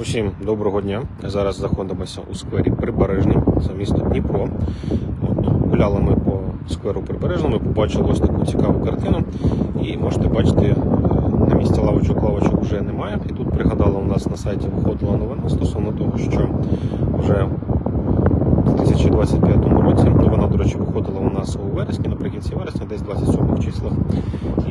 Усім доброго дня. Зараз знаходимося у сквері Прибережний, це місто Дніпро. От, гуляли ми по скверу Прибережному, побачили ось таку цікаву картину. І можете бачити, е, на місці лавочок лавочок вже немає. І тут пригадала, у нас на сайті виходила новина стосовно того, що вже у 2025 році, ну, вона, до речі, виходила у нас у вересні, наприкінці вересня, десь 27 числах.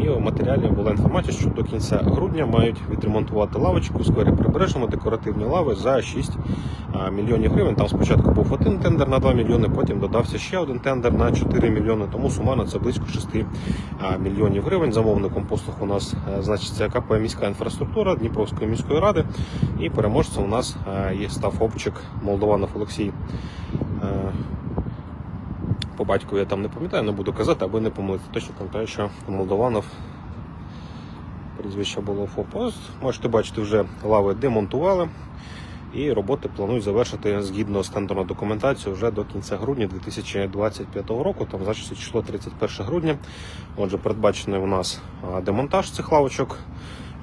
І в матеріалі була інформація, що до кінця грудня мають відремонтувати лавочку у сквері Прибережному, декоративні лави за 6 мільйонів гривень. Там спочатку був один тендер на 2 мільйони, потім додався ще один тендер на 4 мільйони. Тому сумарно це близько 6 мільйонів гривень. Замовником послуг у нас значиться КП міська інфраструктура Дніпровської міської ради. І переможцем у нас є став обчик Молдованов Олексій. По батьку я там не пам'ятаю, не буду казати, аби не помилити. Точно пам'ятаю, що Молдованов прізвище було ФОПОСТ. Можете бачити, вже лави демонтували. І роботи планують завершити згідно з тендерною вже до кінця грудня 2025 року, там значить число 31 грудня. Отже, передбачений у нас демонтаж цих лавочок,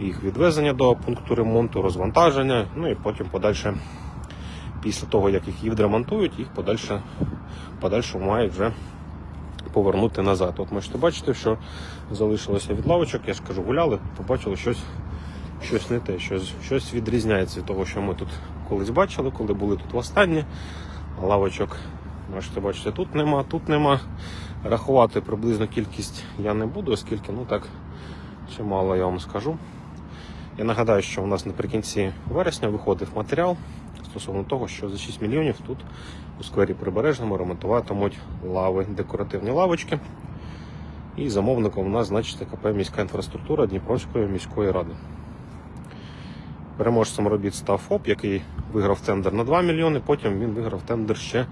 їх відвезення до пункту ремонту, розвантаження, ну і потім подальше, після того, як їх відремонтують, їх подальше, подальше мають вже повернути назад. От можете бачити, що залишилося від лавочок. Я ж кажу, гуляли, побачили щось, щось не те, щось, щось відрізняється від того, що ми тут колись бачили, коли були тут востаннє. Лавочок, можете бачити, тут нема, тут нема. Рахувати приблизно кількість я не буду, оскільки ну так чимало я вам скажу. Я нагадаю, що у нас наприкінці вересня виходив матеріал стосовно того, що за 6 мільйонів тут у сквері Прибережному ремонтуватимуть лави, декоративні лавочки. І замовником у нас значить КП міська інфраструктура Дніпровської міської ради. Переможцем робіт став ФОП, який виграв тендер на 2 мільйони, потім він виграв тендер ще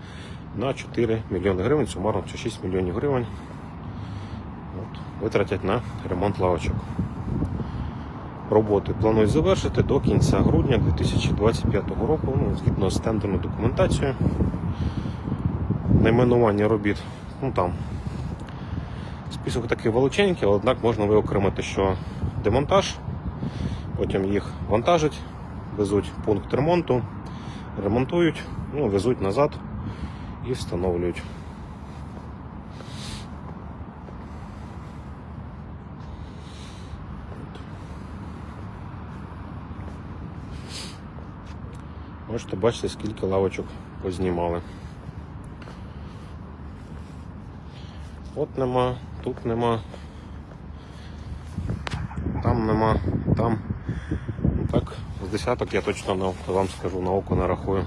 на 4 мільйони гривень, сумарно це 6 мільйонів гривень. От, витратять на ремонт лавочок. Роботи планують завершити до кінця грудня 2025 року, ну, згідно з тендерною документацією. Найменування робіт, ну там список такий величенький, однак можна виокремити, що демонтаж, потім їх вантажать, везуть пункт ремонту, ремонтують, ну, везуть назад і встановлюють. Можете бачити, скільки лавочок познімали. От нема, тут нема, там нема, там. Ну так, з десяток я точно на, вам скажу, на око нарахую.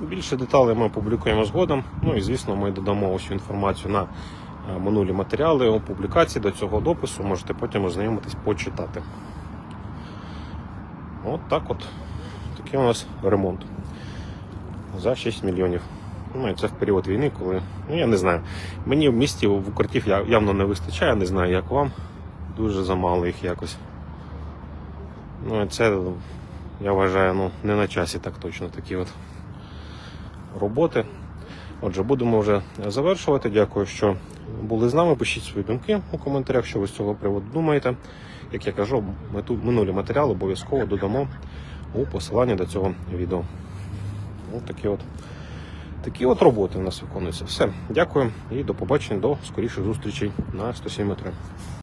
Більше деталей ми опублікуємо згодом. Ну і звісно, ми додамо всю інформацію на минулі матеріали у публікації до цього допису. Можете потім ознайомитись, почитати. От так от. Такий у нас ремонт за 6 мільйонів. Ну, і це в період війни, коли. Ну я не знаю. Мені в місті в укриттів явно не вистачає, не знаю, як вам. Дуже замало їх якось. Ну і це, я вважаю, ну, не на часі так точно такі от роботи. Отже, будемо вже завершувати. Дякую, що були з нами. Пишіть свої думки у коментарях, що ви з цього приводу думаєте. Як я кажу, ми тут минулі матеріали обов'язково додамо у посилання до цього відео. Ось такі от, такі от роботи у нас виконуються. Все, дякую і до побачення, до скоріших зустрічей на 107 метрів.